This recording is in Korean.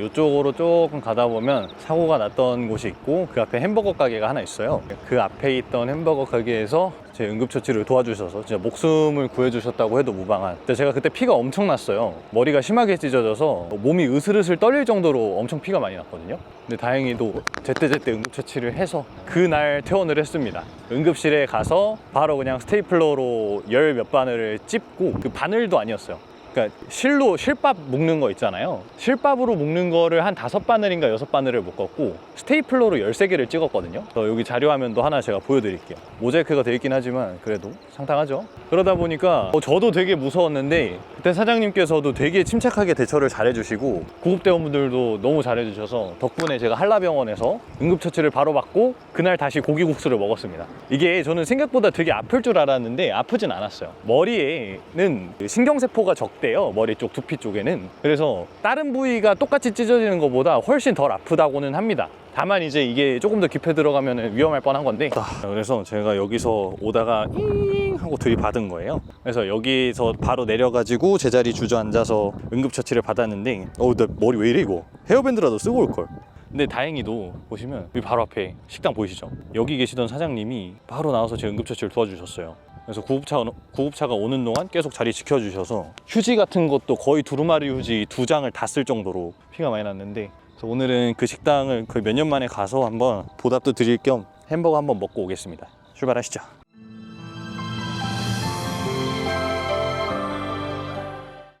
이쪽으로 조금 가다 보면 사고가 났던 곳이 있고 그 앞에 햄버거 가게가 하나 있어요. 그 앞에 있던 햄버거 가게에서 제 응급처치를 도와주셔서 진짜 목숨을 구해주셨다고 해도 무방한. 근데 제가 그때 피가 엄청 났어요. 머리가 심하게 찢어져서 몸이 으슬으슬 떨릴 정도로 엄청 피가 많이 났거든요. 근데 다행히도 제때제때 응급처치를 해서 그날 퇴원을 했습니다. 응급실에 가서 바로 그냥 스테이플러로 열 몇 바늘을 찝고 그 바늘도 아니었어요. 그러니까 실로 실밥 묶는 거 있잖아요. 실밥으로 묶는 거를 한 다섯 바늘인가 여섯 바늘을 묶었고 스테이플러로 13개를 찍었거든요. 그래서 여기 자료 화면도 하나 제가 보여드릴게요. 모자이크가 돼 있긴 하지만 그래도 상당하죠. 그러다 보니까 어, 저도 되게 무서웠는데 그때 사장님께서도 되게 침착하게 대처를 잘해주시고 구급대원분들도 너무 잘해주셔서 덕분에 제가 한라병원에서 응급처치를 바로 받고 그날 다시 고기국수를 먹었습니다. 이게 저는 생각보다 되게 아플 줄 알았는데 아프진 않았어요. 머리에는 신경세포가 적대요. 머리 쪽 두피 쪽에는. 그래서 다른 부위가 똑같이 찢어지는 것보다 훨씬 덜 아프다고는 합니다. 다만 이제 이게 조금 더 깊게 들어가면 위험할 뻔한 건데. 그래서 제가 여기서 오다가 잉 하고 들이받은 거예요. 그래서 여기서 바로 내려가지고 제자리 주저앉아서 응급처치를 받았는데 어우 나 머리 왜 이래 이거? 헤어밴드라도 쓰고 올걸. 근데 다행히도 보시면 여기 바로 앞에 식당 보이시죠? 여기 계시던 사장님이 바로 나와서 제 응급처치를 도와주셨어요. 그래서 구급차, 구급차가 오는 동안 계속 자리 지켜주셔서 휴지 같은 것도 거의 두루마리 휴지 두 장을 다 쓸 정도로 피가 많이 났는데 오늘은 그 식당을 거의 몇 년 만에 가서 한번 보답도 드릴 겸 햄버거 한번 먹고 오겠습니다. 출발하시죠.